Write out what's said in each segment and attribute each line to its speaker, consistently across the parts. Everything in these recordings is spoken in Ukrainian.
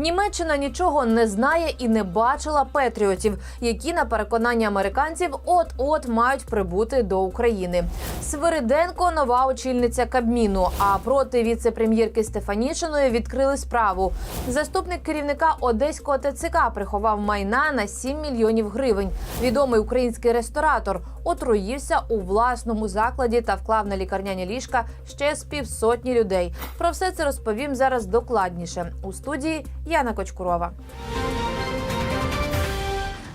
Speaker 1: Німеччина нічого не знає і не бачила патріотів, які на переконання американців от-от мають прибути до України. Свириденко нова очільниця Кабміну. А проти віце-прем'єрки Стефанішиної відкрили справу. Заступник керівника одеського ТЦК приховав майна на 7 мільйонів гривень. Відомий український ресторатор отруївся у власному закладі та вклав на лікарняні ліжка ще з півсотні людей. Про все це розповім зараз докладніше у студії Яна Кочкурова.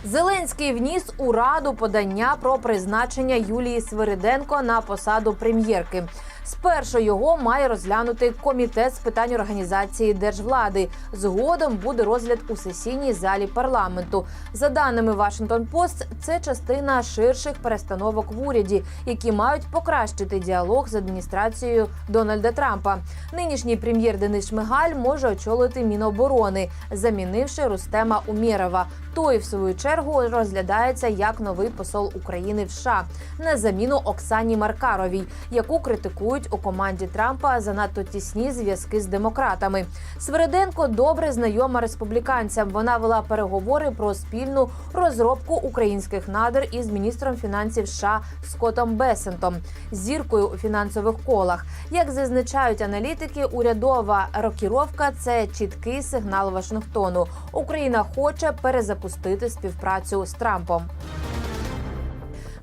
Speaker 1: Зеленський вніс у раду подання про призначення Юлії Свириденко на посаду прем'єрки. Спершу його має розглянути комітет з питань організації держвлади. Згодом буде розгляд у сесійній залі парламенту. За даними Washington Post, це частина ширших перестановок в уряді, які мають покращити діалог з адміністрацією Дональда Трампа. Нинішній прем'єр Денис Шмигаль може очолити Міноборони, замінивши Рустема Умєрова. Той, в свою чергу, розглядається як новий посол України в США на заміну Оксані Маркаровій, яку критикують у команді Трампа за надто тісні зв'язки з демократами. Свириденко добре знайома республіканцям. Вона вела переговори про спільну розробку українських надр із міністром фінансів США Скоттом Бесентом, зіркою у фінансових колах. Як зазначають аналітики, урядова рокіровка це чіткий сигнал Вашингтону. Україна хоче перезапустити співпрацю з Трампом.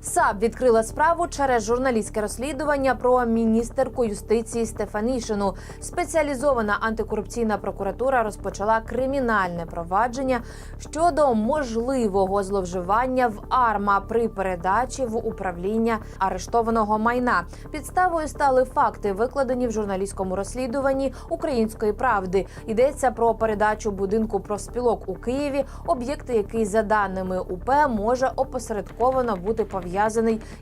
Speaker 1: САП відкрила справу через журналістське розслідування про міністерку юстиції Стефанішину. Спеціалізована антикорупційна прокуратура розпочала кримінальне провадження щодо можливого зловживання в АРМА при передачі в управління арештованого майна. Підставою стали факти, викладені в журналістському розслідуванні Української правди. Йдеться про передачу будинку профспілок у Києві, об'єкти, який за даними УП може опосередковано бути пов'язаний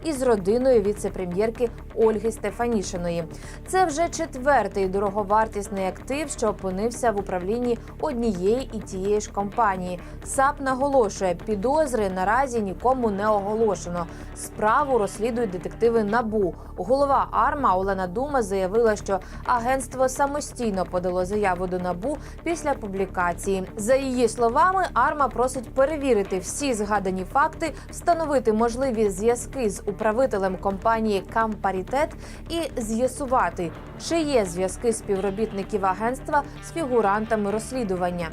Speaker 1: із родиною віце-прем'єрки Ольги Стефанішиної. Це вже четвертий дороговартісний актив, що опинився в управлінні однієї і тієї ж компанії. САП наголошує, підозри наразі нікому не оголошено. Справу розслідують детективи НАБУ. Голова АРМА Олена Дума заявила, що агентство самостійно подало заяву до НАБУ після публікації. За її словами, АРМА просить перевірити всі згадані факти, встановити можливі зв'язки з управителем компанії Кампарітет і з'ясувати, чи є зв'язки співробітників агентства з фігурантами розслідування.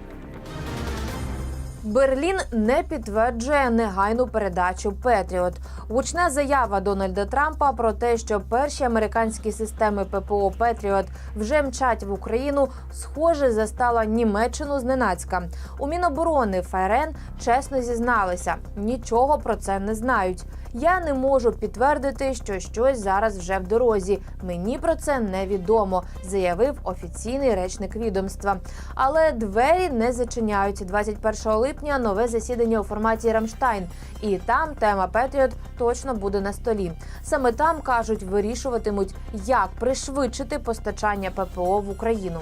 Speaker 1: Берлін не підтверджує негайну передачу Петріот. Гучна заява Дональда Трампа про те, що перші американські системи ППО Петріот вже мчать в Україну, схоже, застала Німеччину зненацька. У Міноборони ФРН чесно зізналися, нічого про це не знають. Я не можу підтвердити, що щось зараз вже в дорозі. Мені про це невідомо, заявив офіційний речник відомства. Але двері не зачиняють. 21 липня нове засідання у форматі Рамштайн, і там тема Петріот точно буде на столі. Саме там кажуть, вирішуватимуть, як пришвидшити постачання ППО в Україну.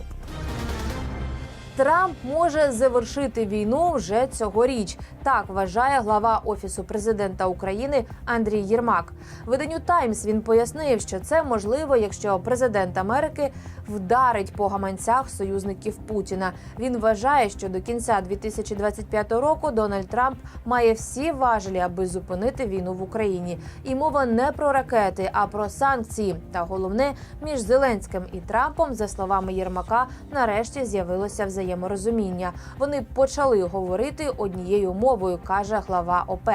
Speaker 1: Трамп може завершити війну вже цьогоріч. Так вважає глава офісу президента України Андрій Єрмак. Виданню Таймс він пояснив, що це можливо, якщо президент Америки вдарить по гаманцях союзників Путіна. Він вважає, що до кінця 2025 року Дональд Трамп має всі важелі, аби зупинити війну в Україні. І мова не про ракети, а про санкції. Та головне між Зеленським і Трампом, за словами Єрмака, нарешті з'явилося взаєморозуміння. Вони почали говорити однією мовою, каже глава ОП.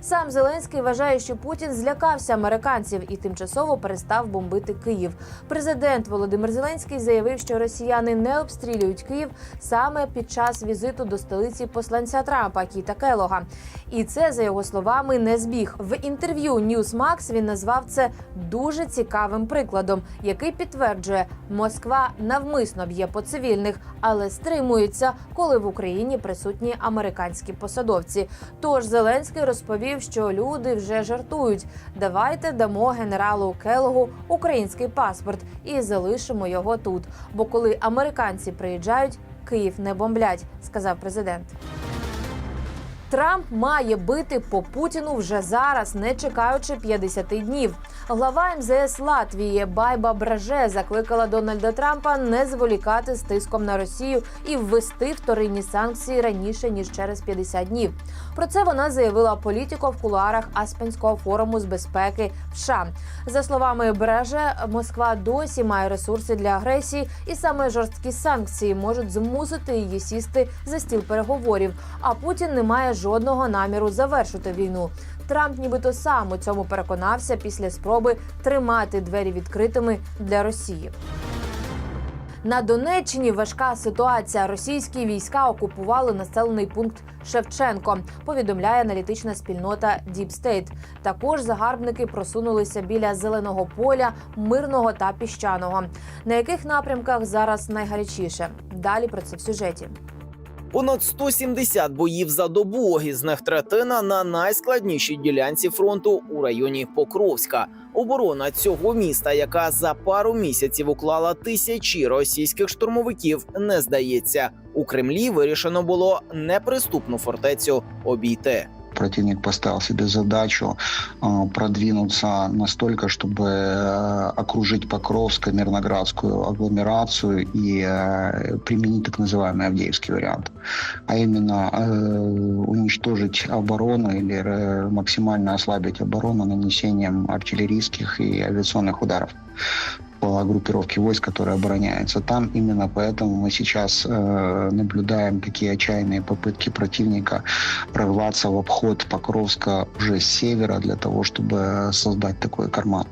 Speaker 1: Сам Зеленський вважає, що Путін злякався американців і тимчасово перестав бомбити Київ. Президент Володимир Зеленський заявив, що росіяни не обстрілюють Київ саме під час візиту до столиці посланця Трампа Кіта Келога. І це за його словами не збіг. В інтерв'ю Newsmax він назвав це дуже цікавим прикладом, який підтверджує, Москва навмисно б'є по цивільних, але стримується, коли в Україні присутні американські посадовці. Тож Зеленський розповів, що люди вже жартують. Давайте дамо генералу Келогу український паспорт і залишимо його тут. Бо коли американці приїжджають, Київ не бомблять, сказав президент. Трамп має бити по Путіну вже зараз, не чекаючи 50 днів. Глава МЗС Латвії Байба Браже закликала Дональда Трампа не зволікати з тиском на Росію і ввести вторинні санкції раніше ніж через 50 днів. Про це вона заявила політико в кулуарах Аспенського форуму з безпеки в США. За словами Браже, Москва досі має ресурси для агресії, і саме жорсткі санкції можуть змусити її сісти за стіл переговорів. А Путін не має жодного наміру завершити війну. Трамп, нібито сам у цьому переконався після спроби тримати двері відкритими для Росії. На Донеччині важка ситуація. Російські війська окупували населений пункт Шевченко. Повідомляє аналітична спільнота State. Також загарбники просунулися біля зеленого поля, мирного та піщаного. На яких напрямках зараз найгарячіше? Далі про це в сюжеті.
Speaker 2: Понад 170 боїв за добу, із них третина на найскладнішій ділянці фронту у районі Покровська. Оборона цього міста, яка за пару місяців уклала тисячі російських штурмовиків, не здається. У Кремлі вирішено було неприступну фортецю обійти.
Speaker 3: Противник поставил себе задачу э, продвинуться настолько, чтобы э, окружить Покровск Мирноградскую агломерацию и э, применить так называемый Авдеевский вариант, а именно уничтожить оборону или максимально ослабить оборону нанесением артиллерийских и авиационных ударов по группировке войск, которая обороняется там. Именно поэтому мы сейчас э, наблюдаем такие отчаянные попытки противника прорваться в обход Покровска уже с севера для того, чтобы создать такой карман,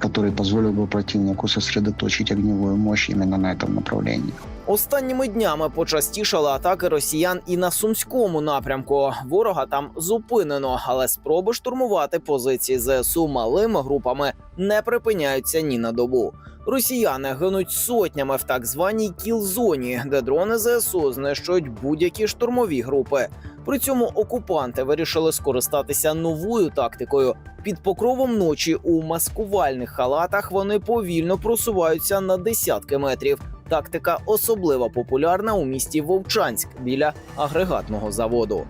Speaker 3: который позволил бы противнику сосредоточить огневую мощь именно на этом направлении.
Speaker 2: Останніми днями почастішали атаки росіян і на сумському напрямку. Ворога там зупинено, але спроби штурмувати позиції ЗСУ малими групами не припиняються ні на добу. Росіяни гинуть сотнями в так званій кіл-зоні, де дрони ЗСУ знищують будь-які штурмові групи. При цьому окупанти вирішили скористатися новою тактикою. Під покровом ночі у маскувальних халатах вони повільно просуваються на десятки метрів. Тактика особливо популярна у місті Вовчанськ біля агрегатного заводу.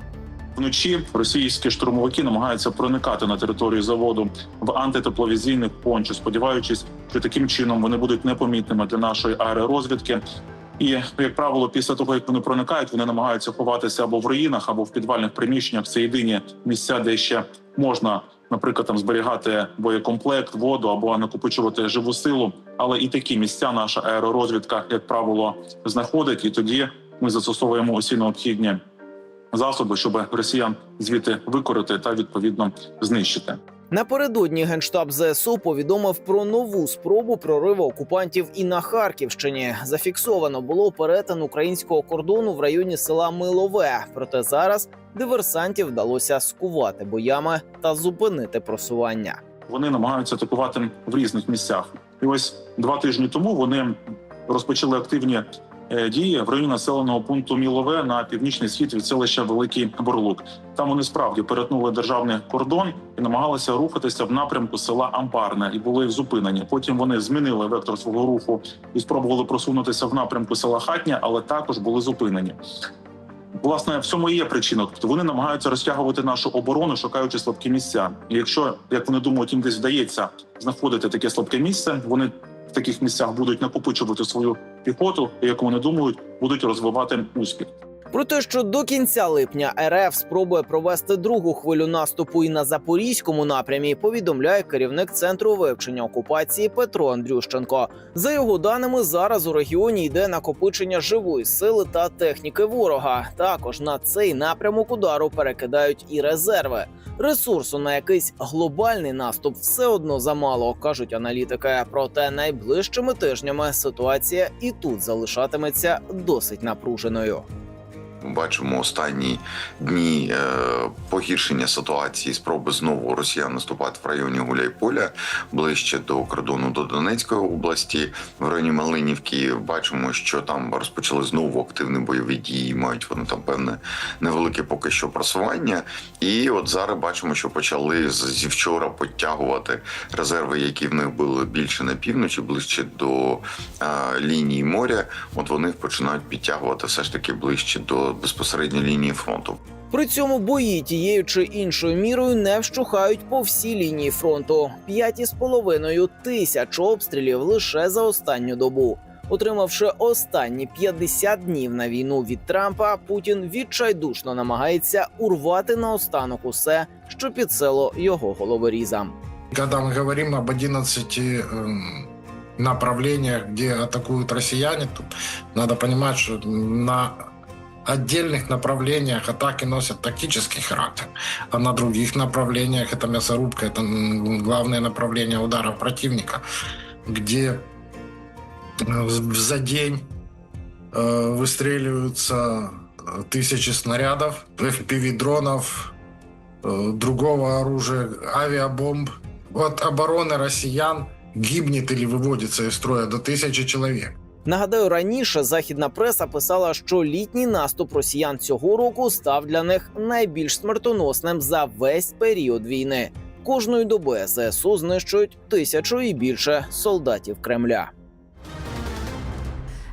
Speaker 4: Вночі російські штурмовики намагаються проникати на територію заводу в антитепловізійних пончо, сподіваючись, що таким чином вони будуть непомітними для нашої аеророзвідки. І як правило, після того як вони проникають, вони намагаються ховатися або в руїнах, або в підвальних приміщеннях. Це єдині місця, де ще можна, наприклад, там зберігати боєкомплект, воду або накопичувати живу силу. Але і такі місця наша аеророзвідка, як правило, знаходить, і тоді ми застосовуємо усі необхідні засоби, щоб росіян звідти викорити та відповідно знищити.
Speaker 2: Напередодні генштаб ЗСУ повідомив про нову спробу прориву окупантів і на Харківщині. Зафіксовано було перетин українського кордону в районі села Милове. Проте зараз диверсантів вдалося скувати боями та зупинити просування.
Speaker 4: Вони намагаються атакувати в різних місцях. І ось два тижні тому вони розпочали активні дії в районі населеного пункту Мілове на північний схід від селища Великий Борлук. Там вони справді перетнули державний кордон і намагалися рухатися в напрямку села Ампарне і були зупинені. Потім вони змінили вектор свого руху і спробували просунутися в напрямку села Хатня, але також були зупинені. Власне, в цьому є причина. Тобто вони намагаються розтягувати нашу оборону, шукаючи слабкі місця. І якщо як вони думають, їм десь вдається знаходити таке слабке місце, вони в таких місцях будуть накопичувати свою піхоту, яку як вони думають, будуть розвивати успіх.
Speaker 2: Про те, що до кінця липня РФ спробує провести другу хвилю наступу і на запорізькому напрямі, повідомляє керівник центру вивчення окупації Петро Андрющенко. За його даними, зараз у регіоні йде накопичення живої сили та техніки ворога. Також на цей напрямок удару перекидають і резерви. Ресурсу на якийсь глобальний наступ все одно замало, кажуть аналітики. Проте найближчими тижнями ситуація і тут залишатиметься досить напруженою.
Speaker 5: Бачимо останні дні е, погіршення ситуації, спроби знову росіян наступати в районі Гуляйполя ближче до кордону до Донецької області. В районі Малинівки бачимо, що там розпочали знову активні бойові дії. Мають вони там певне невелике поки що просування. І от зараз бачимо, що почали зі вчора підтягувати резерви, які в них були більше на півночі, ближче до е, лінії моря. От вони починають підтягувати все ж таки ближче до безпосередньо лінії фронту.
Speaker 2: При цьому бої тією чи іншою мірою не вщухають по всій лінії фронту. П'ять із половиною тисяч обстрілів лише за останню добу. Отримавши останні 50 днів на війну від Трампа, Путін відчайдушно намагається урвати наостанок усе, що під село його головорізам.
Speaker 6: Когда мы говорим об 11 эм, направлениях, где атакуют россияне, тут надо понимать, что на отдельных направлениях атаки носят тактический характер, а на других направлениях это мясорубка, это главное направление ударов противника, где э, за день э, выстреливаются э, тысячи снарядов, FPV-дронов, другого оружия, авиабомб. От обороны россиян гибнет или выводится из строя до тысячи человек.
Speaker 2: Нагадаю, раніше західна преса писала, що літній наступ росіян цього року став для них найбільш смертоносним за весь період війни. Кожної доби ЗСУ знищують тисячу і більше солдатів Кремля.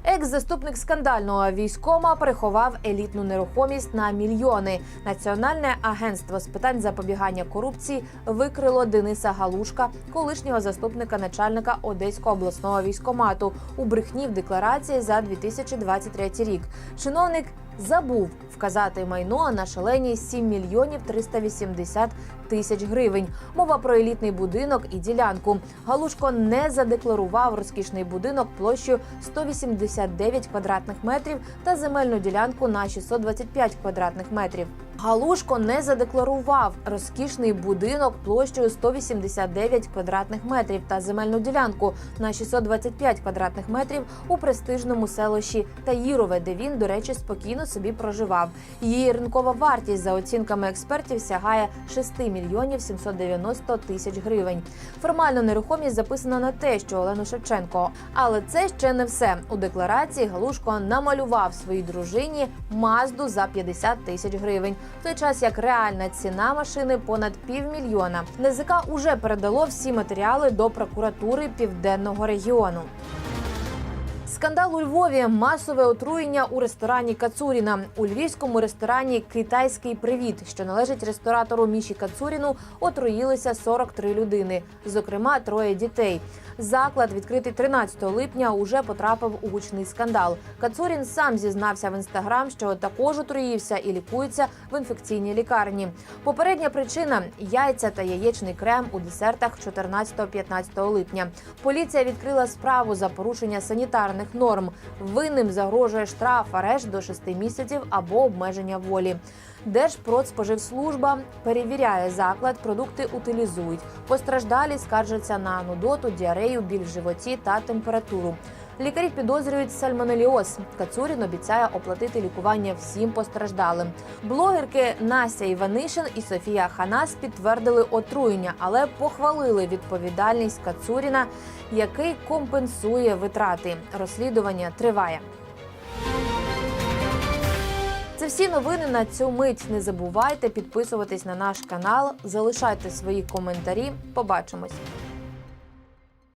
Speaker 1: Екс-заступник скандального військома приховав елітну нерухомість на мільйони. Національне агентство з питань запобігання корупції викрило Дениса Галушка, колишнього заступника начальника Одеського обласного військомату, у брехні в декларації за 2023 рік. Чиновник забув вказати майно на шалені 7 мільйонів 380 тисяч гривень. Мова про елітний будинок і ділянку. Галушко не задекларував розкішний будинок площею 189 квадратних метрів та земельну ділянку на 625 квадратних метрів. Галушко не задекларував розкішний будинок площею 189 квадратних метрів та земельну ділянку на 625 квадратних метрів у престижному селищі Таїрове, де він, до речі, спокійно собі проживав. Її ринкова вартість за оцінками експертів сягає 6 мільйонів 790 тисяч гривень. Формально нерухомість записана на те, що Олену Шевченко. Але це ще не все. У декларації Галушко намалював своїй дружині Мазду за 50 тисяч гривень. В той час як реальна ціна машини понад півмільйона. НЗК уже передало всі матеріали до прокуратури південного регіону. Скандал у Львові масове отруєння у ресторані Кацуріна. У львівському ресторані Китайський привіт, що належить ресторатору Міші Кацуріну, отруїлися 43 людини, зокрема троє дітей. Заклад, відкритий 13 липня, уже потрапив у гучний скандал. Кацурін сам зізнався в інстаграм, що також отруївся і лікується в інфекційній лікарні. Попередня причина яйця та яєчний крем у десертах 14-15 липня. Поліція відкрила справу за порушення санітарних норм. Винним загрожує штраф, арешт до 6 місяців або обмеження волі. Держпродспоживслужба перевіряє заклад, продукти утилізують. Постраждалі скаржаться на нудоту, діарею, біль в животі та температуру. Лікарі підозрюють сальмонеліоз. Кацурін обіцяє оплатити лікування всім постраждалим. Блогерки Настя Іванишин і Софія Ханас підтвердили отруєння, але похвалили відповідальність Кацуріна, який компенсує витрати. Розслідування триває. Це всі новини на цю мить. Не забувайте підписуватись на наш канал, залишайте свої коментарі. Побачимось.